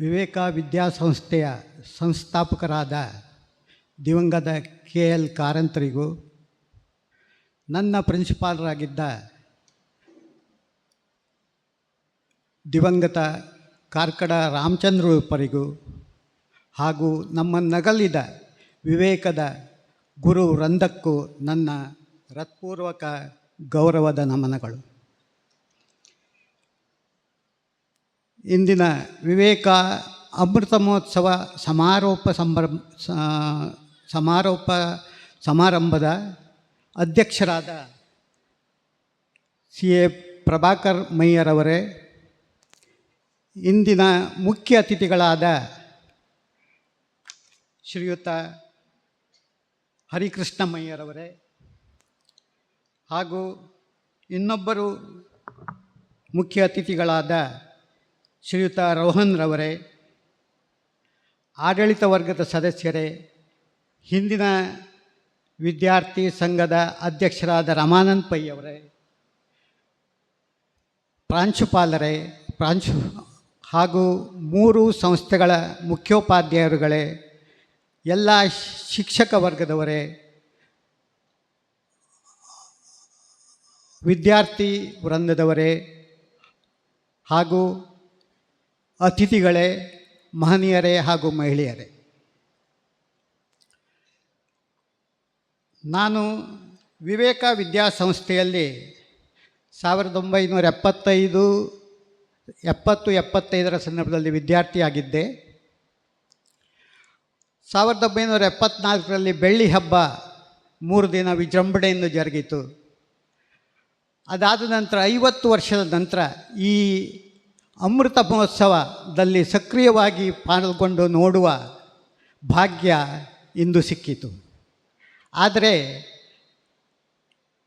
ವಿವೇಕ ವಿದ್ಯಾಸಂಸ್ಥೆಯ ಸಂಸ್ಥಾಪಕರಾದ ದಿವಂಗತ ಕೆ ಎಲ್ ಕಾರಂತರಿಗೂ, ನನ್ನ ಪ್ರಿನ್ಸಿಪಾಲರಾಗಿದ್ದ ದಿವಂಗತ ಕಾರ್ಕಡ ರಾಮಚಂದ್ರ ಉಪ್ಪರಿಗೂ ಹಾಗೂ ನಮ್ಮ ನಗಲಿದ ವಿವೇಕದ ಗುರು ವೃಂದಕ್ಕೂ ನನ್ನ ಹೃತ್ಪೂರ್ವಕ ಗೌರವದ ನಮನಗಳು. ಇಂದಿನ ವಿವೇಕ ಅಮೃತ ಮಹೋತ್ಸವ ಸಮಾರೋಪ ಸಂಭ್ರಮ ಸಮಾರೋಪ ಸಮಾರಂಭದ ಅಧ್ಯಕ್ಷರಾದ ಸಿ ಎ ಪ್ರಭಾಕರ್ ಮಯ್ಯರವರೇ ಇಂದಿನ ಮುಖ್ಯ ಅತಿಥಿಗಳಾದ ಶ್ರೀಯುತ ಹರಿಕೃಷ್ಣ ಮಯ್ಯರವರೇ ಹಾಗೂ ಇನ್ನೊಬ್ಬರು ಮುಖ್ಯ ಅತಿಥಿಗಳಾದ ಶ್ರೀಯುತ ರೋಹನ್ ರವರೇ, ಆಡಳಿತ ವರ್ಗದ ಸದಸ್ಯರೇ, ಹಿಂದಿನ ವಿದ್ಯಾರ್ಥಿ ಸಂಘದ ಅಧ್ಯಕ್ಷರಾದ ರಮಾನಂದ್ ಪೈ ಅವರೇ, ಪ್ರಾಂಶುಪಾಲರೇ, ಪ್ರಾಂಶು ಹಾಗೂ ಮೂರು ಸಂಸ್ಥೆಗಳ ಮುಖ್ಯೋಪಾಧ್ಯಾಯರುಗಳೇ, ಎಲ್ಲ ಶಿಕ್ಷಕ ವರ್ಗದವರೇ, ವಿದ್ಯಾರ್ಥಿ ವೃಂದದವರೇ ಹಾಗೂ ಅತಿಥಿಗಳೇ, ಮಹನೀಯರೇ ಹಾಗೂ ಮಹಿಳೆಯರೇ. ನಾನು ವಿವೇಕ ವಿದ್ಯಾಸಂಸ್ಥೆಯಲ್ಲಿ ಸಾವಿರದ ಒಂಬೈನೂರ ಎಪ್ಪತ್ತೈದು, ಎಪ್ಪತ್ತು, ಎಪ್ಪತ್ತೈದರ ಸಂದರ್ಭದಲ್ಲಿ ವಿದ್ಯಾರ್ಥಿಯಾಗಿದ್ದೆ. ಸಾವಿರದ ಒಂಬೈನೂರ ಎಪ್ಪತ್ನಾಲ್ಕರಲ್ಲಿ ಬೆಳ್ಳಿ ಹಬ್ಬ ಮೂರು ದಿನ ವಿಜೃಂಭಣೆಯಿಂದ ಜರುಗಿತು. ಅದಾದ ನಂತರ ಐವತ್ತು ವರ್ಷದ ನಂತರ ಈ ಅಮೃತ ಮಹೋತ್ಸವದಲ್ಲಿ ಸಕ್ರಿಯವಾಗಿ ಪಾಲ್ಗೊಂಡು ನೋಡುವ ಭಾಗ್ಯ ಇಂದು ಸಿಕ್ಕಿತು. ಆದರೆ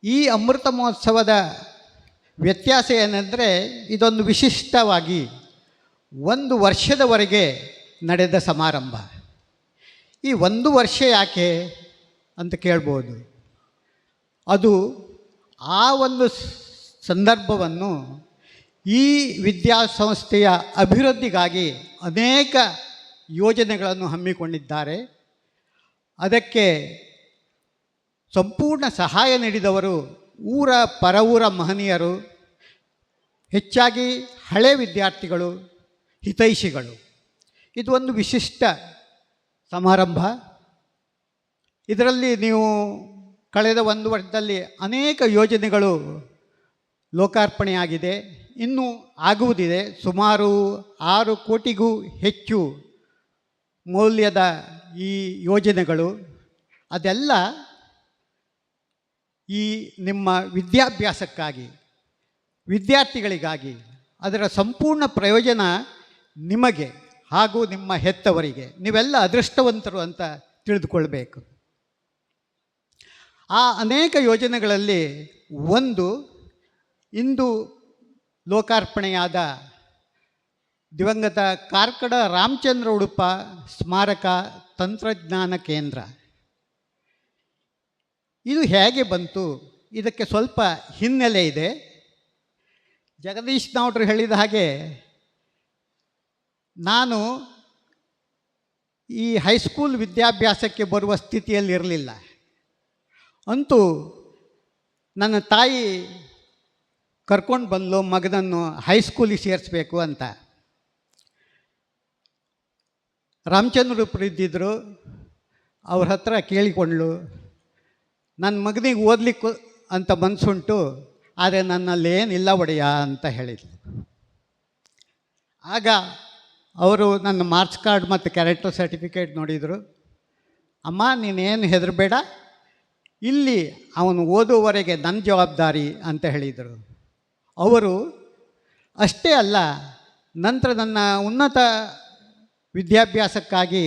ಈ ಅಮೃತ ಮಹೋತ್ಸವದ ವ್ಯತ್ಯಾಸ ಏನೆಂದರೆ ಇದೊಂದು ವಿಶಿಷ್ಟವಾಗಿ ಒಂದು ವರ್ಷದವರೆಗೆ ನಡೆದ ಸಮಾರಂಭ. ಈ ಒಂದು ವರ್ಷ ಯಾಕೆ ಅಂತ ಕೇಳ್ಬೋದು. ಅದು ಆ ಒಂದು ಸಂದರ್ಭವನ್ನು ಈ ವಿದ್ಯಾಸಂಸ್ಥೆಯ ಅಭಿವೃದ್ಧಿಗಾಗಿ ಅನೇಕ ಯೋಜನೆಗಳನ್ನು ಹಮ್ಮಿಕೊಂಡಿದ್ದಾರೆ. ಅದಕ್ಕೆ ಸಂಪೂರ್ಣ ಸಹಾಯ ನೀಡಿದವರು ಊರ ಪರವೂರ ಮಹನೀಯರು, ಹೆಚ್ಚಾಗಿ ಹಳೆ ವಿದ್ಯಾರ್ಥಿಗಳು, ಹಿತೈಷಿಗಳು. ಇದು ಒಂದು ವಿಶಿಷ್ಟ ಸಮಾರಂಭ. ಇದರಲ್ಲಿ ನೀವು ಕಳೆದ ಒಂದು ವರ್ಷದಲ್ಲಿ ಅನೇಕ ಯೋಜನೆಗಳು ಲೋಕಾರ್ಪಣೆಯಾಗಿದೆ. ಇನ್ನೂ ಆಗುವುದಿದೆ. ಸುಮಾರು ಆರು ಕೋಟಿಗೂ ಹೆಚ್ಚು ಮೌಲ್ಯದ ಈ ಯೋಜನೆಗಳು. ಅದೆಲ್ಲ ಈ ನಿಮ್ಮ ವಿದ್ಯಾಭ್ಯಾಸಕ್ಕಾಗಿ, ವಿದ್ಯಾರ್ಥಿಗಳಿಗಾಗಿ, ಅದರ ಸಂಪೂರ್ಣ ಪ್ರಯೋಜನ ನಿಮಗೆ ಹಾಗೂ ನಿಮ್ಮ ಹೆತ್ತವರಿಗೆ. ನೀವೆಲ್ಲ ಅದೃಷ್ಟವಂತರು ಅಂತ ತಿಳಿದುಕೊಳ್ಬೇಕು. ಆ ಅನೇಕ ಯೋಜನೆಗಳಲ್ಲಿ ಒಂದು ಇಂದು ಲೋಕಾರ್ಪಣೆಯಾದ ದಿವಂಗತ ಕಾರ್ಕಡ ರಾಮಚಂದ್ರ ಉಡುಪ ಸ್ಮಾರಕ ತಂತ್ರಜ್ಞಾನ ಕೇಂದ್ರ. ಇದು ಹೇಗೆ ಬಂತು? ಇದಕ್ಕೆ ಸ್ವಲ್ಪ ಹಿನ್ನೆಲೆ ಇದೆ. ಜಗದೀಶ್ ನಾವ್ರು ಹೇಳಿದ ಹಾಗೆ ನಾನು ಈ ಹೈಸ್ಕೂಲ್ ವಿದ್ಯಾಭ್ಯಾಸಕ್ಕೆ ಬರುವ ಸ್ಥಿತಿಯಲ್ಲಿರಲಿಲ್ಲ. ಅಂತೂ ನನ್ನ ತಾಯಿ ಕರ್ಕೊಂಡು ಬಂದ್ಲು, ಮಗನನ್ನು ಹೈಸ್ಕೂಲಿಗೆ ಸೇರಿಸ್ಬೇಕು ಅಂತ. ರಾಮಚಂದ್ರ ಇದ್ದಿದ್ದರು ಅವ್ರ ಹತ್ರ ಕೇಳಿಕೊಂಡ್ಳು ನನ್ನ ಮಗನಿಗೆ ಓದಲಿಕ್ಕೆ ಅಂತ ಮನಸ್ಸುಂಟು ಆದರೆ ನನ್ನಲ್ಲಿ ಏನಿಲ್ಲ ಒಡೆಯ ಅಂತ ಹೇಳಿದ್ಲು. ಆಗ ಅವರು ನನ್ನ ಮಾರ್ಕ್ಸ್ ಕಾರ್ಡ್ ಮತ್ತು ಕ್ಯಾರೆಕ್ಟರ್ ಸರ್ಟಿಫಿಕೇಟ್ ನೋಡಿದರು. ಅಮ್ಮ, ನೀನೇನು ಹೆದರಬೇಡ, ಇಲ್ಲಿ ಅವನು ಓದುವವರೆಗೆ ನನ್ನ ಜವಾಬ್ದಾರಿ ಅಂತ ಹೇಳಿದರು. ಅವರು ಅಷ್ಟೇ ಅಲ್ಲ, ನಂತರ ನನ್ನ ಉನ್ನತ ವಿದ್ಯಾಭ್ಯಾಸಕ್ಕಾಗಿ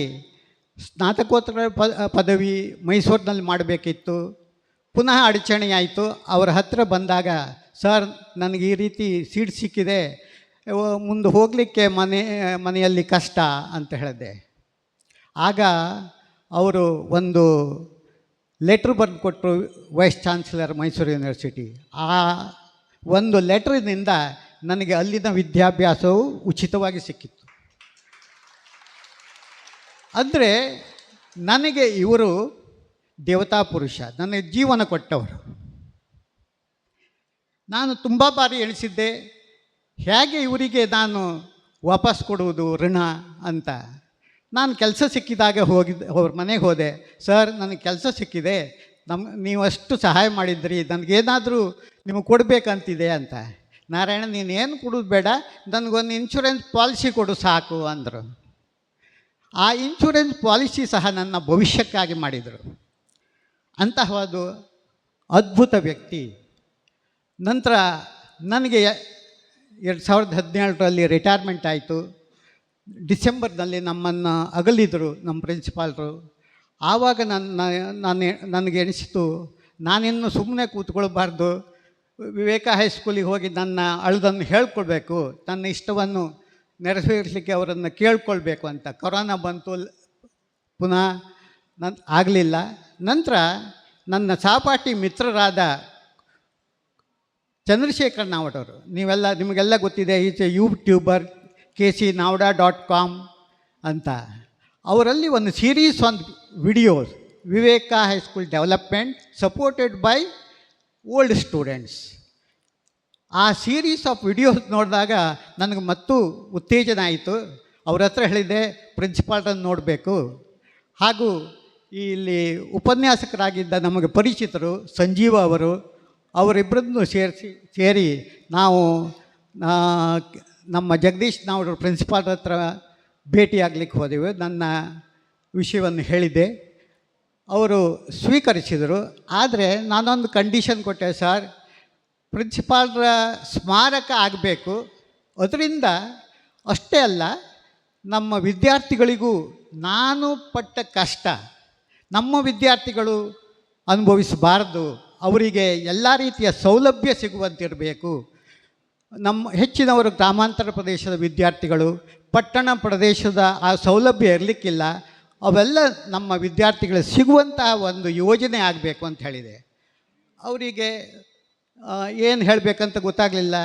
ಸ್ನಾತಕೋತ್ತರ ಪದವಿ ಮೈಸೂರಿನಲ್ಲಿ ಮಾಡಬೇಕಿತ್ತು. ಪುನಃ ಅಡಚಣೆಯಾಯಿತು. ಅವರ ಹತ್ತಿರ ಬಂದಾಗ, ಸರ್, ನನಗೆ ಈ ರೀತಿ ಸೀಟ್ ಸಿಕ್ಕಿದೆ. ಮುಂದೆ ಹೋಗಲಿಕ್ಕೆ ಮನೆ, ಮನೆಯಲ್ಲಿ ಕಷ್ಟ, ಅಂತ ಹೇಳಿದೆ. ಆಗ ಅವರು ಒಂದು ಲೆಟ್ರ್ ಬರೆದು ಕೊಟ್ಟರು ವೈಸ್ ಚಾನ್ಸಲರ್ ಮೈಸೂರು ಯೂನಿವರ್ಸಿಟಿ. ಆ ಒಂದು ಲೆಟ್ರಿನಿಂದ ನನಗೆ ಅಲ್ಲಿನ ವಿದ್ಯಾಭ್ಯಾಸವು ಉಚಿತವಾಗಿ ಸಿಕ್ಕಿತ್ತು. ಅಂದರೆ ನನಗೆ ಇವರು ದೇವತಾ ಪುರುಷ ನನಗೆ ಜೀವನ ಕೊಟ್ಟವರು. ನಾನು ತುಂಬ ಬಾರಿ ಎಣಿಸಿದ್ದೆ, ಹೇಗೆ ಇವರಿಗೆ ನಾನು ವಾಪಸ್ ಕೊಡುವುದು ಋಣ ಅಂತ. ನಾನು ಕೆಲಸ ಸಿಕ್ಕಿದಾಗ ಹೋಗಿದ್ದೆ ಅವ್ರ ಮನೆಗೆ ಹೋದೆ, ಸರ್, ನನಗೆ ಕೆಲಸ ಸಿಕ್ಕಿದೆ ನಮ್ಮ ನೀವು ಅಷ್ಟು ಸಹಾಯ ಮಾಡಿದ್ರಿ ನನಗೇನಾದರೂ ನಿಮಗೆ ಕೊಡಬೇಕಂತಿದೆ ಅಂತ. ನಾರಾಯಣ, ನೀನು ಏನು ಕೊಡೋದು ಬೇಡ, ನನಗೊಂದು ಇನ್ಶೂರೆನ್ಸ್ ಪಾಲಿಸಿ ಕೊಡು ಸಾಕು ಅಂದರು. ಆ ಇನ್ಶೂರೆನ್ಸ್ ಪಾಲಿಸಿ ಸಹ ನನ್ನ ಭವಿಷ್ಯಕ್ಕಾಗಿ ಮಾಡಿದರು. ಅಂತಹದ್ದು ಅದ್ಭುತ ವ್ಯಕ್ತಿ. ನಂತರ ನನಗೆ ಎರಡು ಸಾವಿರದ ಹದಿನೇಳರಲ್ಲಿ ರಿಟೈರ್ಮೆಂಟ್ ಆಯಿತು. ಡಿಸೆಂಬರ್ನಲ್ಲಿ ನಮ್ಮನ್ನು ಅಗಲಿದರು ನಮ್ಮ ಪ್ರಿನ್ಸಿಪಾಲ್ರು ಆವಾಗ ನನ್ನ ನಾನು, ನನಗೆ ಎನಿಸಿತು ನಾನಿನ್ನು ಸುಮ್ಮನೆ ಕೂತ್ಕೊಳ್ಬಾರ್ದು. ವಿವೇಕ ಹೈಸ್ಕೂಲಿಗೆ ಹೋಗಿ ನನ್ನ ಅಳದನ್ನು ಹೇಳ್ಕೊಳ್ಬೇಕು ನನ್ನ ಇಷ್ಟವನ್ನು ನೆರವೇರಿಸಲಿಕ್ಕೆ ಅವರನ್ನು ಕೇಳ್ಕೊಳ್ಬೇಕು ಅಂತ. ಕೊರೋನಾ ಬಂತು, ಪುನಃ ನನ್, ಆಗಲಿಲ್ಲ. ನಂತರ ನನ್ನ ಸಹಪಾಠಿ ಮಿತ್ರರಾದ ಚಂದ್ರಶೇಖರ್ ನಾವಡವರು ನೀವೆಲ್ಲ, ನಿಮಗೆಲ್ಲ ಗೊತ್ತಿದೆ, ಈಚೆ YouTuber K C Navada dot com ಅಂತ. ಅವರಲ್ಲಿ ಒಂದು series on videos High high school development supported by old students ಆ ಸೀರೀಸ್ ಆಫ್ ವಿಡಿಯೋಸ್ ನೋಡಿದಾಗ ನನಗೆ ಮತ್ತೂ ಉತ್ತೇಜನ ಆಯಿತು. ಅವ್ರ ಹತ್ರ ಹೇಳಿದ್ದೆ ಪ್ರಿನ್ಸಿಪಾಲ್ರನ್ನು ನೋಡಬೇಕು. ಹಾಗೂ ಇಲ್ಲಿ ಉಪನ್ಯಾಸಕರಾಗಿದ್ದ ನಮಗೆ ಪರಿಚಿತರು ಸಂಜೀವ ಅವರು ಅವರಿಬ್ಬರನ್ನು ಸೇರಿಸಿ, ಸೇರಿ ನಾವು ನಮ್ಮ ಜಗದೀಶ್ ನಾವು ಪ್ರಿನ್ಸಿಪಾಲ್ ಹತ್ರ ಭೇಟಿಯಾಗಲಿಕ್ಕೆ ಹೋದೆವು. ನನ್ನ ವಿಷಯವನ್ನು ಹೇಳಿದ್ದೆ. ಅವರು ಸ್ವೀಕರಿಸಿದರು. ಆದರೆ ನಾನೊಂದು ಕಂಡೀಷನ್ ಕೊಟ್ಟೆ, ಸರ್ ಪ್ರಿನ್ಸಿಪಾಲ್ರ ಸ್ಮಾರಕ ಆಗಬೇಕು. ಅದರಿಂದ ಅಷ್ಟೇ ಅಲ್ಲ, ನಮ್ಮ ವಿದ್ಯಾರ್ಥಿಗಳಿಗೂ ನಾನು ಪಟ್ಟ ಕಷ್ಟ, ನಮ್ಮ ವಿದ್ಯಾರ್ಥಿಗಳು ಅನುಭವಿಸಬಾರ್ದು. ಅವರಿಗೆ ಎಲ್ಲ ರೀತಿಯ ಸೌಲಭ್ಯ ಸಿಗುವಂತಿರಬೇಕು. ನಮ್ಮ ಹೆಚ್ಚಿನವರು ಗ್ರಾಮಾಂತರ ಪ್ರದೇಶದ ವಿದ್ಯಾರ್ಥಿಗಳು, ಪಟ್ಟಣ ಪ್ರದೇಶದ ಆ ಸೌಲಭ್ಯ ಇರಲಿಕ್ಕಿಲ್ಲ. ಅವೆಲ್ಲ ನಮ್ಮ ವಿದ್ಯಾರ್ಥಿಗಳಿಗೆ ಸಿಗುವಂತಹ ಒಂದು ಯೋಜನೆ ಆಗಬೇಕು ಅಂತ ಹೇಳಿದೆ. ಅವರಿಗೆ ಏನು ಹೇಳಬೇಕಂತ ಗೊತ್ತಾಗಲಿಲ್ಲ.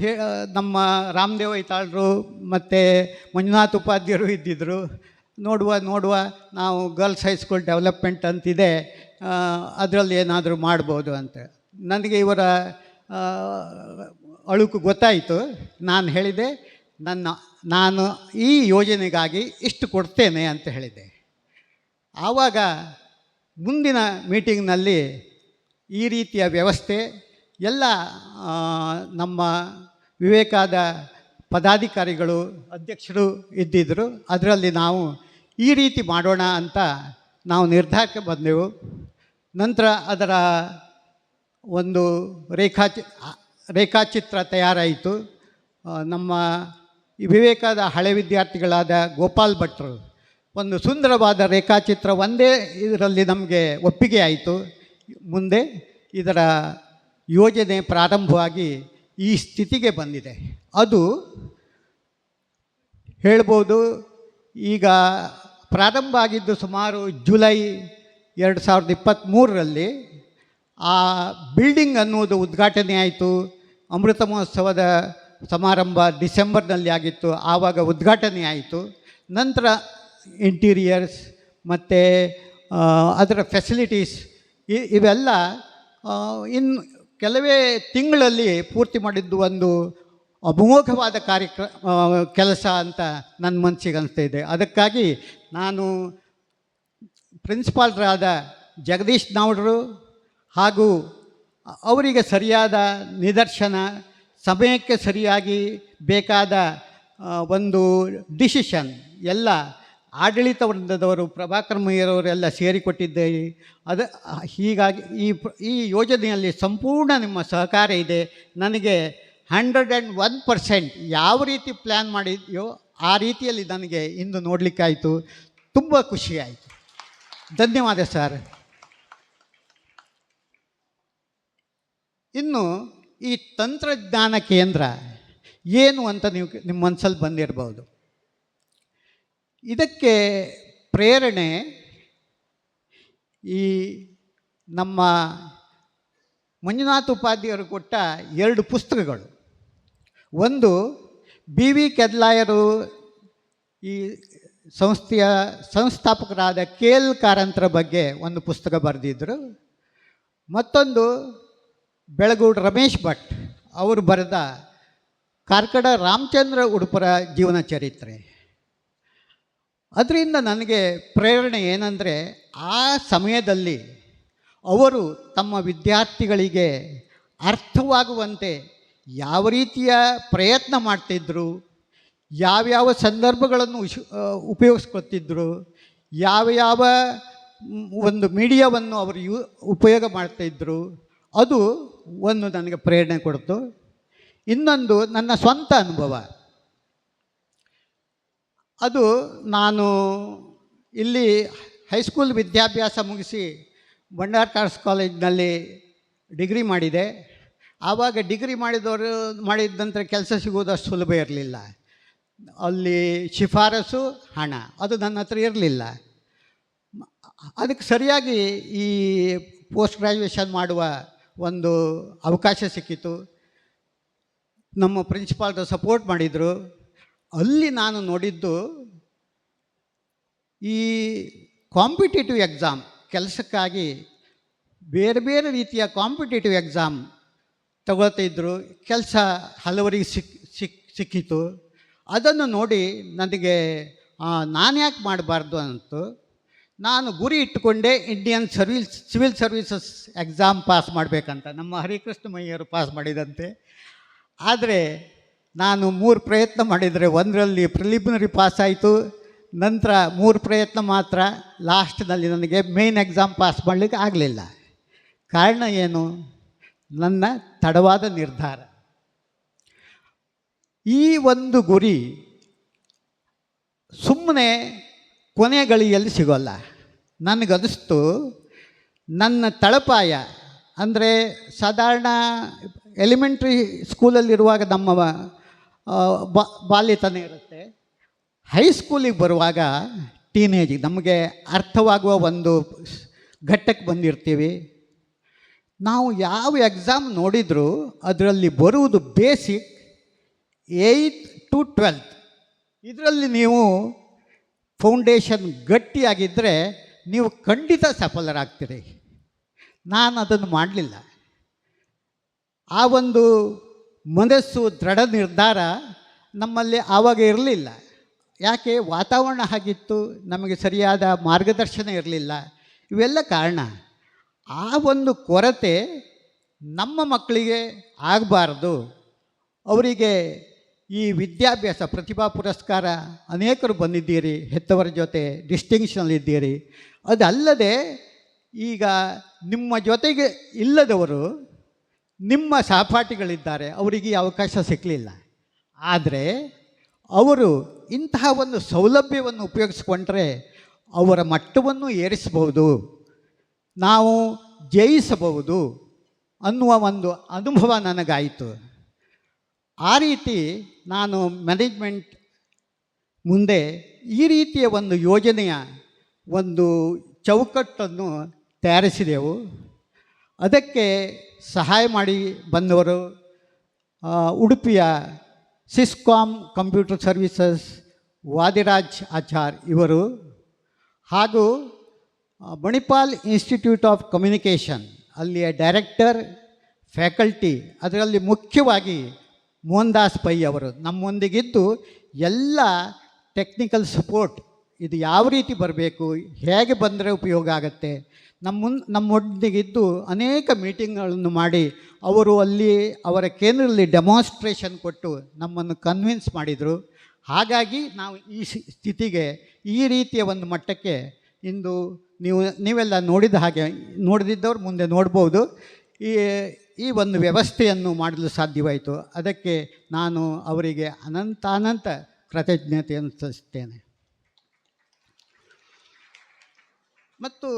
ಹೇ ನಮ್ಮ ರಾಮದೇವ್ ಐತಾಳರು ಮತ್ತು ಮಂಜುನಾಥ್ ಉಪಾಧ್ಯಾಯರು ಇದ್ದಿದ್ದರು ನೋಡುವ ನೋಡುವ, ನಾವು ಗರ್ಲ್ಸ್ ಹೈಸ್ಕೂಲ್ ಡೆವಲಪ್ಮೆಂಟ್ ಅಂತಿದೆ. ಅದರಲ್ಲಿ ಏನಾದರೂ ಮಾಡ್ಬೋದು ಅಂತ. ನನಗೆ ಇವರ ಅಳುಕು ಗೊತ್ತಾಯಿತು. ನಾನು ಹೇಳಿದೆ, ನನ್ನ ನಾನು ಈ ಯೋಜನೆಗಾಗಿ ಇಷ್ಟು ಕೊಡ್ತೇನೆ ಅಂತ ಹೇಳಿದೆ ಆವಾಗ ಮುಂದಿನ ಮೀಟಿಂಗ್ನಲ್ಲಿ ಈ ರೀತಿಯ ವ್ಯವಸ್ಥೆ, ಎಲ್ಲ ನಮ್ಮ ವಿವೇಕಾದ ಪದಾಧಿಕಾರಿಗಳು, ಅಧ್ಯಕ್ಷರು ಇದ್ದಿದ್ದರು. ಅದರಲ್ಲಿ ನಾವು ಈ ರೀತಿ ಮಾಡೋಣ ಅಂತ ನಾವು ನಿರ್ಧಾರಕ್ಕೆ ಬಂದೆವು. ನಂತರ ಅದರ ಒಂದು ರೇಖಾಚಿ ರೇಖಾಚಿತ್ರ ತಯಾರಾಯಿತು. ನಮ್ಮ ಈ ವಿವೇಕದ ಹಳೆ ವಿದ್ಯಾರ್ಥಿಗಳಾದ ಗೋಪಾಲ್ ಭಟ್ರು ಒಂದು ಸುಂದರವಾದ ರೇಖಾಚಿತ್ರ ಒಂದೇ ಇದರಲ್ಲಿ ನಮಗೆ ಒಪ್ಪಿಗೆ ಆಯಿತು. ಮುಂದೆ ಇದರ ಯೋಜನೆ ಪ್ರಾರಂಭವಾಗಿ ಈ ಸ್ಥಿತಿಗೆ ಬಂದಿದೆ. ಅದು ಹೇಳ್ಬೋದು, ಈಗ ಪ್ರಾರಂಭ ಆಗಿದ್ದು ಸುಮಾರು ಜುಲೈ ಎರಡು ಸಾವಿರದ ಇಪ್ಪತ್ತ್ಮೂರರಲ್ಲಿ ಆ ಬಿಲ್ಡಿಂಗ್ ಅನ್ನುವುದು ಉದ್ಘಾಟನೆ ಆಯಿತು. ಅಮೃತ ಮಹೋತ್ಸವದ ಸಮಾರಂಭ ಡಿಸೆಂಬರ್ನಲ್ಲಿ ಆಗಿತ್ತು, ಆವಾಗ ಉದ್ಘಾಟನೆ ಆಯಿತು. ನಂತರ ಇಂಟೀರಿಯರ್ಸ್ ಮತ್ತು ಅದರ ಫೆಸಿಲಿಟೀಸ್ ಇವೆಲ್ಲ ಇನ್ನು ಕೆಲವೇ ತಿಂಗಳಲ್ಲಿ ಪೂರ್ತಿ ಮಾಡಿದ್ದು ಒಂದು ಅಮೋಘವಾದ ಕಾರ್ಯಕ್ರ ಕೆಲಸ ಅಂತ ನನ್ನ ಮನಸ್ಸಿಗೆ ಅನಿಸ್ತಾ ಇದೆ. ಅದಕ್ಕಾಗಿ ನಾನು ಪ್ರಿನ್ಸಿಪಾಲ್ರಾದ ಜಗದೀಶ್ ನಾವ್ಡರು ಹಾಗೂ ಅವರಿಗೆ ಸರಿಯಾದ ನಿದರ್ಶನ ಸಮಯಕ್ಕೆ ಸರಿಯಾಗಿ ಬೇಕಾದ ಒಂದು ಡಿಸಿಷನ್ ಎಲ್ಲ ಆಡಳಿತ ವೃಂದದವರು ಪ್ರಭಾಕರ್ ಮಯ್ಯರವರೆಲ್ಲ ಸೇರಿಕೊಟ್ಟಿದ್ದೇವೆ. ಅದು, ಹೀಗಾಗಿ ಈ ಈ ಯೋಜನೆಯಲ್ಲಿ ಸಂಪೂರ್ಣ ನಿಮ್ಮ ಸಹಕಾರ ಇದೆ. ನನಗೆ ಹಂಡ್ರೆಡ್ ಆ್ಯಂಡ್ ಒನ್ ಪರ್ಸೆಂಟ್ ಯಾವ ರೀತಿ ಪ್ಲ್ಯಾನ್ ಮಾಡಿದೆಯೋ ಆ ರೀತಿಯಲ್ಲಿ ನನಗೆ ಇಂದು ನೋಡಲಿಕ್ಕಾಯಿತು ತುಂಬ ಖುಷಿಯಾಯಿತು ಧನ್ಯವಾದ ಸರ್. ಇನ್ನು ಈ ತಂತ್ರಜ್ಞಾನ ಕೇಂದ್ರ ಏನು ಅಂತ ನೀವು ನಿಮ್ಮ ಮನಸ್ಸಲ್ಲಿ ಬಂದಿರಬಹುದು ಇದಕ್ಕೆ ಪ್ರೇರಣೆ ಈ ನಮ್ಮ ಮಂಜುನಾಥ್ ಉಪಾಧ್ಯಾಯರು ಕೊಟ್ಟ ಎರಡು ಪುಸ್ತಕಗಳು. ಒಂದು ಬಿ ವಿ ಕೆದ್ಲಾಯರು ಈ ಸಂಸ್ಥೆಯ ಸಂಸ್ಥಾಪಕರಾದ ಕೆ ಎಲ್ ಕಾರಂತರ ಬಗ್ಗೆ ಒಂದು ಪುಸ್ತಕ ಬರೆದಿದ್ದರು ಮತ್ತೊಂದು ಬೆಳಗೂಡು ರಮೇಶ್ ಭಟ್ ಅವರು ಬರೆದ ಕಾರ್ಕಡ ರಾಮಚಂದ್ರ ಉಡುಪರ ಜೀವನ ಚರಿತ್ರೆ. ಅದರಿಂದ ನನಗೆ ಪ್ರೇರಣೆ ಏನಂದರೆ ಆ ಸಮಯದಲ್ಲಿ ಅವರು ತಮ್ಮ ವಿದ್ಯಾರ್ಥಿಗಳಿಗೆ ಅರ್ಥವಾಗುವಂತೆ ಯಾವ ರೀತಿಯ ಪ್ರಯತ್ನ ಮಾಡ್ತಿದ್ದರು ಯಾವ್ಯಾವ ಸಂದರ್ಭಗಳನ್ನು ಉಶ್ ಉಪಯೋಗಿಸ್ಕೊತಿದ್ರು, ಯಾವ ಯಾವ ಒಂದು ಮೀಡಿಯಾವನ್ನು ಅವರು ಯೂ, ಉಪಯೋಗ ಮಾಡ್ತಾಯಿದ್ರು ಅದು ಒಂದು ನನಗೆ ಪ್ರೇರಣೆ ಕೊಡ್ತು. ಇನ್ನೊಂದು ನನ್ನ ಸ್ವಂತ ಅನುಭವ. ಅದು ನಾನು ಇಲ್ಲಿ ಹೈಸ್ಕೂಲ್ ವಿದ್ಯಾಭ್ಯಾಸ ಮುಗಿಸಿ ಬಂಡಾರ್ ಕಾರ್ಸ್ ಕಾಲೇಜ್ನಲ್ಲಿ ಡಿಗ್ರಿ ಮಾಡಿದೆ. ಆವಾಗ ಡಿಗ್ರಿ ಮಾಡಿದವರು, ಮಾಡಿದ ನಂತರ ಕೆಲಸ ಸಿಗುವುದು ಅಷ್ಟು ಸುಲಭ ಇರಲಿಲ್ಲ. ಅಲ್ಲಿ ಶಿಫಾರಸು, ಹಣ, ಅದು ನನ್ನ ಹತ್ರ ಇರಲಿಲ್ಲ. ಅದಕ್ಕೆ ಸರಿಯಾಗಿ ಈ ಪೋಸ್ಟ್ ಗ್ರ್ಯಾಜುಯೇಷನ್ ಮಾಡುವ ಒಂದು ಅವಕಾಶ ಸಿಕ್ಕಿತು. ನಮ್ಮ ಪ್ರಿನ್ಸಿಪಾಲ್ದು ಸಪೋರ್ಟ್ ಮಾಡಿದರು. ಅಲ್ಲಿ ನಾನು ನೋಡಿದ್ದು ಈ ಕಾಂಪಿಟೇಟಿವ್ ಎಕ್ಸಾಮ್ ಕೆಲಸಕ್ಕಾಗಿ ಬೇರೆ ಬೇರೆ ರೀತಿಯ ಕಾಂಪಿಟೇಟಿವ್ ಎಕ್ಸಾಮ್ ತಗೊಳ್ತಿದ್ರು ಕೆಲಸ ಹಲವರಿಗೆ ಸಿಕ್ ಸಿಕ್, ಸಿಕ್ಕಿತು. ಅದನ್ನು ನೋಡಿ ನನಗೆ ನಾನು ಯಾಕೆ ಮಾಡಬಾರ್ದು ಅಂತು. ನಾನು ಗುರಿ ಇಟ್ಟುಕೊಂಡೆ Indian service civil services exam pass ಮಾಡಬೇಕಂತ ನಮ್ಮ ಹರಿಕೃಷ್ಣ ಮಯ್ಯರು ಪಾಸ್ ಮಾಡಿದಂತೆ. ಆದರೆ ನಾನು ಮೂರು ಪ್ರಯತ್ನ ಮಾಡಿದರೆ ಒಂದರಲ್ಲಿ ಪ್ರಿಲಿಮಿನರಿ ಪಾಸ್ ಆಯಿತು, ನಂತರ ಮೂರು ಪ್ರಯತ್ನ ಮಾತ್ರ ಲಾಸ್ಟ್ನಲ್ಲಿ ನನಗೆ ಮೇನ್ ಎಕ್ಸಾಮ್ ಪಾಸ್ ಮಾಡಲಿಕ್ಕೆ ಆಗಲಿಲ್ಲ. ಕಾರಣ ಏನು? ನನ್ನ ತಡವಾದ ನಿರ್ಧಾರ. ಈ ಒಂದು ಗುರಿ ಸುಮ್ಮನೆ ಕೊನೆ ಗಳಿಯಲ್ಲಿ ಸಿಗೋಲ್ಲ. ನನಗನಿಸ್ತು ನನ್ನ ತಳಪಾಯ, ಅಂದರೆ ಸಾಧಾರಣ ಎಲಿಮೆಂಟ್ರಿ ಸ್ಕೂಲಲ್ಲಿರುವಾಗ ನಮ್ಮ ಬಾಲ್ಯತನ ಇರುತ್ತೆ. ಹೈಸ್ಕೂಲಿಗೆ ಬರುವಾಗ ಟೀನೇಜ್ ನಮಗೆ ಅರ್ಥವಾಗುವ ಒಂದು ಘಟ್ಟಕ್ಕೆ ಬಂದಿರ್ತೀವಿ. ನಾವು ಯಾವ ಎಕ್ಸಾಮ್ ನೋಡಿದರೂ ಅದರಲ್ಲಿ ಬರುವುದು ಬೇಸಿಕ್ ಏಯ್ತ್ ಟು ಟ್ವೆಲ್ತ್ ಇದರಲ್ಲಿ ನೀವು ಫೌಂಡೇಶನ್ ಗಟ್ಟಿಯಾಗಿದ್ದರೆ ನೀವು ಖಂಡಿತ ಸಫಲರಾಗ್ತೀರಿ. ನಾನು ಅದನ್ನು ಮಾಡಲಿಲ್ಲ. ಆ ಒಂದು ಮನಸ್ಸು ದೃಢ ನಿರ್ಧಾರ ನಮ್ಮಲ್ಲಿ ಆವಾಗ ಇರಲಿಲ್ಲ. ಯಾಕೆ? ವಾತಾವರಣ ಹಾಗಿತ್ತು, ನಮಗೆ ಸರಿಯಾದ ಮಾರ್ಗದರ್ಶನ ಇರಲಿಲ್ಲ. ಇವೆಲ್ಲ ಕಾರಣ. ಆ ಒಂದು ಕೊರತೆ ನಮ್ಮ ಮಕ್ಕಳಿಗೆ ಆಗಬಾರ್ದು. ಅವರಿಗೆ ಈ ವಿದ್ಯಾಭ್ಯಾಸ ಪ್ರತಿಭಾ ಪುರಸ್ಕಾರ ಅನೇಕರು ಬಂದಿದ್ದೀರಿ, ಹೆತ್ತವರ ಜೊತೆ ಡಿಸ್ಟಿಂಕ್ಷನಲ್ಲಿದ್ದೀರಿ ಅದಲ್ಲದೆ ಈಗ ನಿಮ್ಮ ಜೊತೆಗೆ ಇಲ್ಲದವರು ನಿಮ್ಮ ಸಹಪಾಠಿಗಳಿದ್ದಾರೆ, ಅವರಿಗೆ ಅವಕಾಶ ಸಿಕ್ಕಲಿಲ್ಲ ಆದರೆ ಅವರು ಇಂತಹ ಒಂದು ಸೌಲಭ್ಯವನ್ನು ಉಪಯೋಗಿಸ್ಕೊಂಡ್ರೆ ಅವರ ಮಟ್ಟವನ್ನು ಏರಿಸಬಹುದು, ನಾವು ಜಯಿಸಬಹುದು ಅನ್ನುವ ಒಂದು ಅನುಭವ ನನಗಾಯಿತು. ಆ ರೀತಿ ನಾನು ಮ್ಯಾನೇಜ್ಮೆಂಟ್ ಮುಂದೆ ಈ ರೀತಿಯ ಒಂದು ಯೋಜನೆಯ ಒಂದು ಚೌಕಟ್ಟನ್ನು ತಯಾರಿಸಿದೆವು. ಅದಕ್ಕೆ ಸಹಾಯ ಮಾಡಿ ಬಂದವರು ಉಡುಪಿಯ ಸಿಸ್ಕಾಮ್ ಕಂಪ್ಯೂಟರ್ ಸರ್ವಿಸಸ್ ವಾದಿರಾಜ್ ಆಚಾರ್ ಇವರು, ಹಾಗೂ ಮಣಿಪಾಲ್ ಇನ್ಸ್ಟಿಟ್ಯೂಟ್ ಆಫ್ ಕಮ್ಯುನಿಕೇಷನ್ ಅಲ್ಲಿಯ ಡೈರೆಕ್ಟರ್ ಫ್ಯಾಕಲ್ಟಿ ಅದರಲ್ಲಿ ಮುಖ್ಯವಾಗಿ ಮೋಹನ್ ದಾಸ್ ಪೈ ಅವರು ನಮ್ಮೊಂದಿಗಿದ್ದು ಎಲ್ಲ ಟೆಕ್ನಿಕಲ್ ಸಪೋರ್ಟ್ ಇದು ಯಾವ ರೀತಿ ಬರಬೇಕು, ಹೇಗೆ ಬಂದರೆ ಉಪಯೋಗ ಆಗುತ್ತೆ ನಮ್ಮ ನಮ್ಮೊಂದಿಗಿದ್ದು ಅನೇಕ ಮೀಟಿಂಗ್ಗಳನ್ನು ಮಾಡಿ ಅವರು ಅಲ್ಲಿ ಅವರ ಕೇಂದ್ರದಲ್ಲಿ ಡೆಮಾನ್ಸ್ಟ್ರೇಷನ್ ಕೊಟ್ಟು ನಮ್ಮನ್ನು ಕನ್ವಿನ್ಸ್ ಮಾಡಿದರು. ಹಾಗಾಗಿ ನಾವು ಈ ಸ್ಥಿತಿಗೆ ಈ ರೀತಿಯ ಒಂದು ಮಟ್ಟಕ್ಕೆ ಇಂದು ನೀವು, ನೀವೆಲ್ಲ ನೋಡಿದ ಹಾಗೆ ನೋಡಿದ್ದವ್ರು ಮುಂದೆ ನೋಡ್ಬೋದು. ಈ ಈ ಒಂದು ವ್ಯವಸ್ಥೆಯನ್ನು ಮಾಡಲು ಸಾಧ್ಯವಾಯಿತು. ಅದಕ್ಕೆ ನಾನು ಅವರಿಗೆ ಅನಂತಾನಂತ ಅನಂತ ಕೃತಜ್ಞತೆಯನ್ನು ಸಲ್ಲಿಸ್ತೇನೆ ಮತ್ತು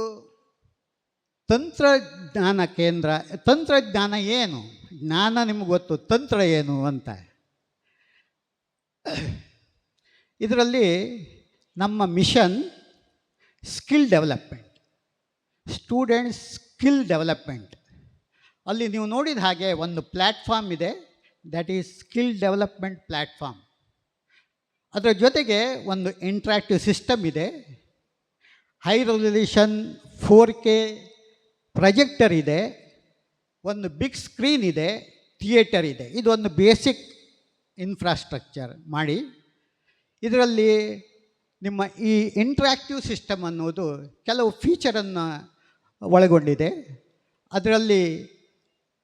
ತಂತ್ರಜ್ಞಾನ ಕೇಂದ್ರ, ತಂತ್ರಜ್ಞಾನ ಏನು? ಜ್ಞಾನ ನಿಮ್ಗೆ ಗೊತ್ತು, ತಂತ್ರ ಏನು ಅಂತ. ಇದರಲ್ಲಿ ನಮ್ಮ mission skill development students skill development. ಅಲ್ಲಿ ನೀವು ನೋಡಿದ ಹಾಗೆ ಒಂದು ಪ್ಲ್ಯಾಟ್ಫಾರ್ಮ್ ಇದೆ. That is skill development platform ಅದರ ಜೊತೆಗೆ ಒಂದು ಇಂಟ್ರ್ಯಾಕ್ಟಿವ್ ಸಿಸ್ಟಮ್ ಇದೆ. High resolution four K projector ಇದೆ. ಒಂದು ಬಿಗ್ ಸ್ಕ್ರೀನ್ ಇದೆ. ಥಿಯೇಟರ್ ಇದೆ. ಇದು ಒಂದು ಬೇಸಿಕ್ ಇನ್ಫ್ರಾಸ್ಟ್ರಕ್ಚರ್ ಮಾಡಿ. ಇದರಲ್ಲಿ ನಿಮ್ಮ ಈ ಇಂಟ್ರ್ಯಾಕ್ಟಿವ್ ಸಿಸ್ಟಮ್ ಅನ್ನೋದು ಕೆಲವು ಫೀಚರನ್ನು ಒಳಗೊಂಡಿದೆ. ಅದರಲ್ಲಿ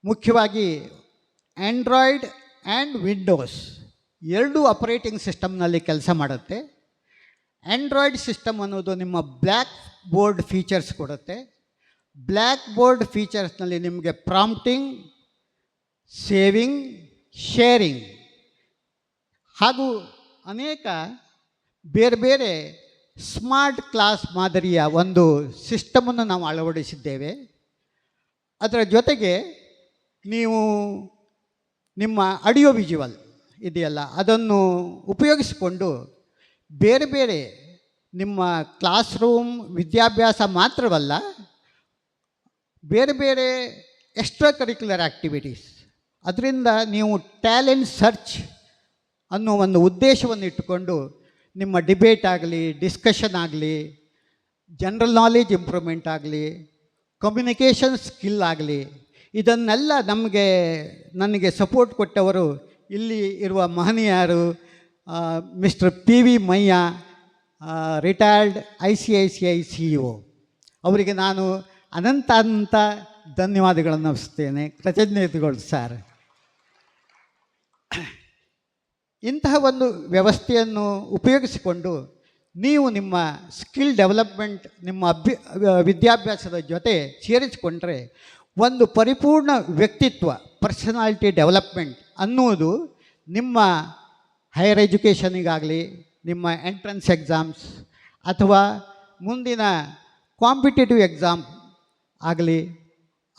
ಮುಖ್ಯವಾಗಿ ಆ್ಯಂಡ್ರಾಯ್ಡ್ ಆ್ಯಂಡ್ ವಿಂಡೋಸ್ ಎರಡೂ ಆಪರೇಟಿಂಗ್ ಸಿಸ್ಟಮ್ನಲ್ಲಿ ಕೆಲಸ ಮಾಡುತ್ತೆ. ಆ್ಯಂಡ್ರಾಯ್ಡ್ ಸಿಸ್ಟಮ್ ಅನ್ನೋದು ನಿಮ್ಮ ಬ್ಲ್ಯಾಕ್ ಬೋರ್ಡ್ ಫೀಚರ್ಸ್ ಕೊಡುತ್ತೆ. ಬ್ಲ್ಯಾಕ್ ಬೋರ್ಡ್ ಫೀಚರ್ಸ್ನಲ್ಲಿ ನಿಮಗೆ ಪ್ರಾಂಪ್ಟಿಂಗ್ ಸೇವಿಂಗ್ ಶೇರಿಂಗ್ ಹಾಗೂ ಅನೇಕ ಬೇರೆ ಬೇರೆ ಸ್ಮಾರ್ಟ್ ಕ್ಲಾಸ್ ಮಾದರಿಯ ಒಂದು ಸಿಸ್ಟಮನ್ನು ನಾವು ಅಳವಡಿಸಿದ್ದೇವೆ. ಅದರ ಜೊತೆಗೆ ನೀವು ನಿಮ್ಮ ಆಡಿಯೋ ವಿಜುವಲ್ ಇದೆಯಲ್ಲ, ಅದನ್ನು ಉಪಯೋಗಿಸಿಕೊಂಡು ಬೇರೆ ಬೇರೆ ನಿಮ್ಮ ಕ್ಲಾಸ್ ರೂಮ್ ವಿದ್ಯಾಭ್ಯಾಸ ಮಾತ್ರವಲ್ಲ, ಬೇರೆ ಬೇರೆ ಎಕ್ಸ್ಟ್ರಾ ಕರಿಕ್ಯುಲರ್ ಆ್ಯಕ್ಟಿವಿಟೀಸ್ ಅದರಿಂದ ನೀವು ಟ್ಯಾಲೆಂಟ್ ಸರ್ಚ್ ಅನ್ನೋ ಒಂದು ಉದ್ದೇಶವನ್ನು ಇಟ್ಟುಕೊಂಡು ನಿಮ್ಮ ಡಿಬೇಟ್ ಆಗಲಿ ಡಿಸ್ಕಷನ್ ಆಗಲಿ ಜನರಲ್ ನಾಲೆಜ್ ಇಂಪ್ರೂವ್ಮೆಂಟ್ ಆಗಲಿ ಕಮ್ಯುನಿಕೇಷನ್ ಸ್ಕಿಲ್ ಆಗಲಿ ಇದನ್ನೆಲ್ಲ ನಮಗೆ, ನನಗೆ ಸಪೋರ್ಟ್ ಕೊಟ್ಟವರು ಇಲ್ಲಿ ಇರುವ ಮಹನೀಯರು mister P V Mayya retired I C I C I C E ಅವರಿಗೆ ನಾನು ಅನಂತ ಅನಂತ ಧನ್ಯವಾದಗಳನ್ನು ಅರ್ಪಿಸ್ತೇನೆ ಕೃತಜ್ಞತೆಗಳು ಸರ್. ಇಂತಹ ಒಂದು ವ್ಯವಸ್ಥೆಯನ್ನು ಉಪಯೋಗಿಸಿಕೊಂಡು ನೀವು ನಿಮ್ಮ ಸ್ಕಿಲ್ ಡೆವಲಪ್ಮೆಂಟ್ ನಿಮ್ಮ ಅಭ್ಯ, ವಿದ್ಯಾಭ್ಯಾಸದ ಜೊತೆ ಸೇರಿಸಿಕೊಂಡ್ರೆ ಒಂದು ಪರಿಪೂರ್ಣ ವ್ಯಕ್ತಿತ್ವ ಪರ್ಸನಾಲಿಟಿ ಡೆವಲಪ್ಮೆಂಟ್ ಅನ್ನುವುದು ನಿಮ್ಮ ಹೈಯರ್ ಎಜುಕೇಷನಿಗಾಗಲಿ ನಿಮ್ಮ ಎಂಟ್ರೆನ್ಸ್ ಎಕ್ಸಾಮ್ಸ್ ಅಥವಾ ಮುಂದಿನ ಕಾಂಪಿಟೇಟಿವ್ ಎಕ್ಸಾಮ್ ಆಗಲಿ,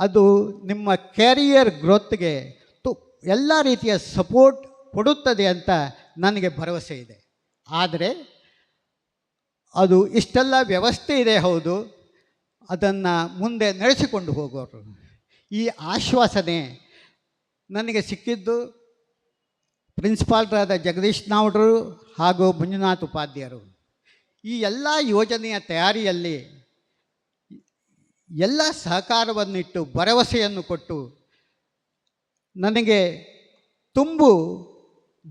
ಅದು ನಿಮ್ಮ ಕ್ಯಾರಿಯರ್ ಗ್ರೋತ್ಗೆ ತು ಎಲ್ಲ ರೀತಿಯ ಸಪೋರ್ಟ್ ಕೊಡುತ್ತದೆ ಅಂತ ನನಗೆ ಭರವಸೆ ಇದೆ. ಆದರೆ ಅದು ಇಷ್ಟೆಲ್ಲ ವ್ಯವಸ್ಥೆ ಇದೆ ಹೌದು, ಅದನ್ನು ಮುಂದೆ ನಡೆಸಿಕೊಂಡು ಹೋಗೋರು. ಈ ಆಶ್ವಾಸನೆ ನನಗೆ ಸಿಕ್ಕಿದ್ದು ಪ್ರಿನ್ಸಿಪಾಲ್ರಾದ ಜಗದೀಶ್ ನಾವ್ಡರು ಹಾಗೂ ಮಂಜುನಾಥ್ ಉಪಾಧ್ಯಾಯರು. ಈ ಎಲ್ಲ ಯೋಜನೆಯ ತಯಾರಿಯಲ್ಲಿ ಎಲ್ಲ ಸಹಕಾರವನ್ನಿಟ್ಟು ಭರವಸೆಯನ್ನು ಕೊಟ್ಟು ನನಗೆ ತುಂಬು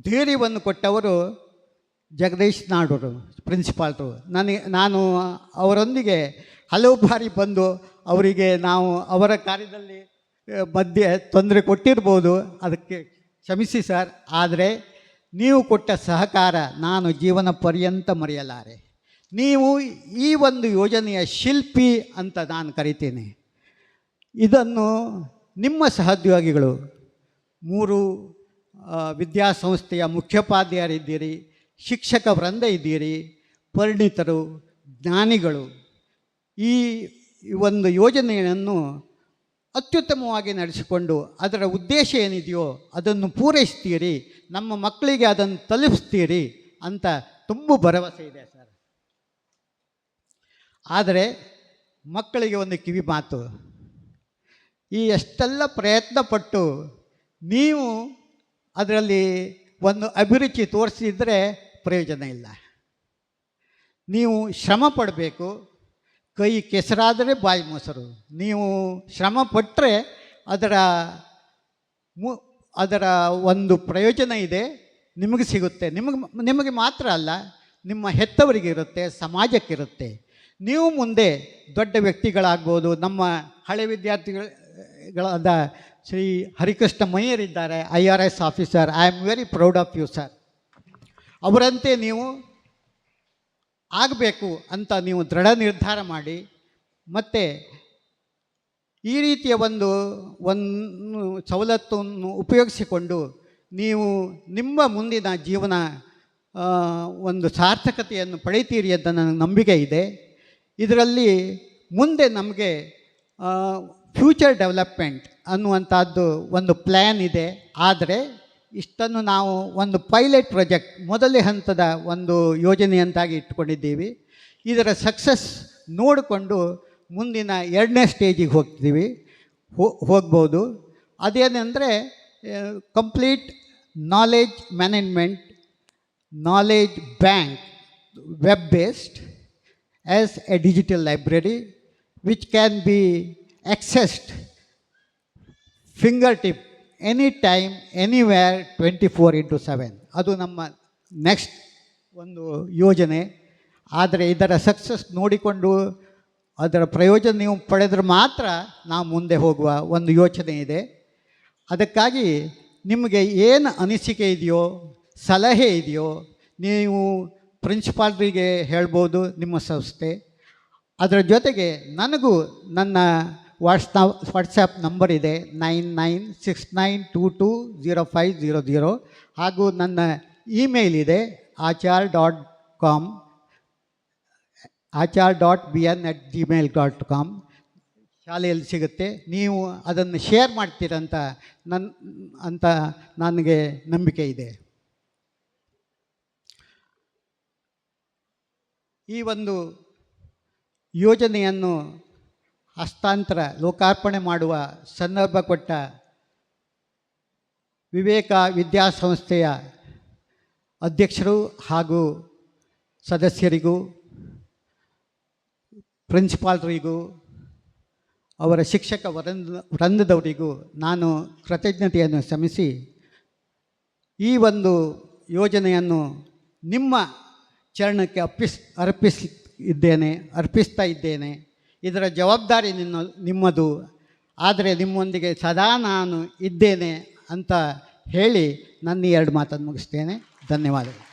ಧೈರ್ಯವನ್ನು ಕೊಟ್ಟವರು ಜಗದೀಶ್ ನಾಡೋರು ಪ್ರಿನ್ಸಿಪಾಲ್ರು. ನನಗೆ ನಾನು ಅವರೊಂದಿಗೆ ಹಲವು ಬಾರಿ ಬಂದು ಅವರಿಗೆ ನಾವು ಅವರ ಕಾರ್ಯದಲ್ಲಿ ಮಧ್ಯೆ ತೊಂದರೆ ಕೊಟ್ಟಿರ್ಬೋದು. ಅದಕ್ಕೆ ಕ್ಷಮಿಸಿ ಸರ್. ಆದರೆ ನೀವು ಕೊಟ್ಟ ಸಹಕಾರ ನಾನು ಜೀವನ ಪರ್ಯಂತ ಮರೆಯಲಾರೆ. ನೀವು ಈ ಒಂದು ಯೋಜನೆಯ ಶಿಲ್ಪಿ ಅಂತ ನಾನು ಕರಿತೀನಿ. ಇದನ್ನು ನಿಮ್ಮ ಸಹೋದ್ಯೋಗಿಗಳು, ಮೂರು ವಿದ್ಯಾಸಂಸ್ಥೆಯ ಮುಖ್ಯೋಪಾಧ್ಯಾಯರಿದ್ದೀರಿ, ಶಿಕ್ಷಕ ವೃಂದ ಇದ್ದೀರಿ, ಪರಿಣಿತರು, ಜ್ಞಾನಿಗಳು, ಈ ಒಂದು ಯೋಜನೆಯನ್ನು ಅತ್ಯುತ್ತಮವಾಗಿ ನಡೆಸಿಕೊಂಡು ಅದರ ಉದ್ದೇಶ ಏನಿದೆಯೋ ಅದನ್ನು ಪೂರೈಸ್ತೀರಿ, ನಮ್ಮ ಮಕ್ಕಳಿಗೆ ಅದನ್ನು ತಲುಪಿಸ್ತೀರಿ ಅಂತ ತುಂಬ ಭರವಸೆ ಇದೆ ಸರ್. ಆದರೆ ಮಕ್ಕಳಿಗೆ ಒಂದು ಕಿವಿ ಮಾತು, ಈ ಎಷ್ಟೆಲ್ಲ ಪ್ರಯತ್ನ ಪಟ್ಟು ನೀವು ಅದರಲ್ಲಿ ಒಂದು ಅಭಿರುಚಿ ತೋರಿಸಿದರೆ ಪ್ರಯೋಜನ ಇಲ್ಲ. ನೀವು ಶ್ರಮ ಪಡಬೇಕು ಕೈ ಕೆಸರಾದರೆ ಬಾಯಿ ಮೊಸರು. ನೀವು ಶ್ರಮ ಪಟ್ಟರೆ ಅದರ ಮು, ಅದರ ಒಂದು ಪ್ರಯೋಜನ ಇದೆ, ನಿಮಗೆ ಸಿಗುತ್ತೆ. ನಿಮಗೆ ನಿಮಗೆ ಮಾತ್ರ ಅಲ್ಲ, ನಿಮ್ಮ ಹೆತ್ತವರಿಗೆ ಇರುತ್ತೆ ಸಮಾಜಕ್ಕಿರುತ್ತೆ. ನೀವು ಮುಂದೆ ದೊಡ್ಡ ವ್ಯಕ್ತಿಗಳಾಗ್ಬೋದು, ನಮ್ಮ ಹಳೆ ವಿದ್ಯಾರ್ಥಿಗಳಾದ Shri Harikrishna ಮಯ್ಯರಿದ್ದಾರೆ I R S officer. I am very proud of you, sir. ಅವರಂತೆ ನೀವು ಆಗಬೇಕು ಅಂತ ನೀವು ದೃಢ ನಿರ್ಧಾರ ಮಾಡಿ, ಮತ್ತು ಈ ರೀತಿಯ ಒಂದು ಒಂದು ಸವಲತ್ತನ್ನು ಉಪಯೋಗಿಸಿಕೊಂಡು ನೀವು ನಿಮ್ಮ ಮುಂದಿನ ಜೀವನ ಒಂದು ಸಾರ್ಥಕತೆಯನ್ನು ಪಡೀತೀರಿ ಅಂತ ನನಗೆ ನಂಬಿಕೆ ಇದೆ. ಇದರಲ್ಲಿ ಮುಂದೆ ನಮಗೆ ಫ್ಯೂಚರ್ ಡೆವಲಪ್ಮೆಂಟ್ ಅನ್ನುವಂಥದ್ದು ಒಂದು ಪ್ಲ್ಯಾನ್ ಇದೆ. ಆದರೆ ಇಷ್ಟನ್ನು ನಾವು ಒಂದು ಪೈಲಟ್ ಪ್ರಾಜೆಕ್ಟ್ ಮೊದಲೇ ಹಂತದ ಒಂದು ಯೋಜನೆಯಂತಾಗಿ ಇಟ್ಕೊಂಡಿದ್ದೀವಿ ಇದರ ಸಕ್ಸಸ್ ನೋಡಿಕೊಂಡು ಮುಂದಿನ ಎರಡನೇ ಸ್ಟೇಜಿಗೆ ಹೋಗ್ತೀವಿ. ಹೋಗ್ಬೋದು. ಅದೇನೆಂದರೆ complete knowledge management knowledge bank web based based, a digital library which can be accessed fingertip anytime, anywhere, 24 into 7. ಅದು ನಮ್ಮ ನೆಕ್ಸ್ಟ್ ಒಂದು ಯೋಜನೆ. ಆದರೆ ಇದರ ಸಕ್ಸಸ್ ನೋಡಿಕೊಂಡು ಅದರ ಪ್ರಯೋಜನ ನೀವು ಪಡೆದ್ರೆ ಮಾತ್ರ ನಾವು ಮುಂದೆ ಹೋಗುವ ಒಂದು ಯೋಚನೆ ಇದೆ. ಅದಕ್ಕಾಗಿ ನಿಮಗೆ ಏನು ಅನಿಸಿಕೆ ಇದೆಯೋ ಸಲಹೆ ಇದೆಯೋ ನೀವು ಪ್ರಿನ್ಸಿಪಾಲ್ರಿಗೆ ಹೇಳ್ಬೋದು ನಿಮ್ಮ ಸಂಸ್ಥೆ. ಅದರ ಜೊತೆಗೆ ನನಗೂ ನನ್ನ ವಾಟ್ಸ್ನಾ ವಾಟ್ಸಪ್ ನಂಬರ್ ಇದೆ nine nine six nine two two zero five zero zero ಹಾಗೂ ನನ್ನ ಇಮೇಲ್ ಇದೆ Achar dot com, Achar dot B N at Gmail dot com. ಶಾಲೆಯಲ್ಲಿ ಸಿಗುತ್ತೆ. ನೀವು ಅದನ್ನು ಶೇರ್ ಮಾಡ್ತೀರಂತ ನನ್ನ ಅಂತ ನನಗೆ ನಂಬಿಕೆ ಇದೆ. ಈ ಒಂದು ಯೋಜನೆಯನ್ನು ಹಸ್ತಾಂತರ, ಲೋಕಾರ್ಪಣೆ ಮಾಡುವ ಸಂದರ್ಭ ಕೊಟ್ಟ ವಿವೇಕ ವಿದ್ಯಾಸಂಸ್ಥೆಯ ಅಧ್ಯಕ್ಷರು ಹಾಗೂ ಸದಸ್ಯರಿಗೂ, ಪ್ರಿನ್ಸಿಪಾಲ್ರಿಗೂ, ಅವರ ಶಿಕ್ಷಕ ವೃಂದ ವೃಂದದವರಿಗೂ ನಾನು ಕೃತಜ್ಞತೆಯನ್ನು ಶ್ರಮಿಸಿ ಈ ಒಂದು ಯೋಜನೆಯನ್ನು ನಿಮ್ಮ ಚರಣಕ್ಕೆ ಅರ್ಪಿಸ್ ಅರ್ಪಿಸ್, ಇದ್ದೇನೆ, ಅರ್ಪಿಸ್ತಾ ಇದ್ದೇನೆ. ಇದರ ಜವಾಬ್ದಾರಿ ನಿನ್ನ, ನಿಮ್ಮದು. ಆದರೆ ನಿಮ್ಮೊಂದಿಗೆ ಸದಾ ನಾನು ಇದ್ದೇನೆ ಅಂತ ಹೇಳಿ ನನ್ನ ಎರಡು ಮಾತನ್ನು ಮುಗಿಸ್ತೇನೆ. ಧನ್ಯವಾದಗಳು.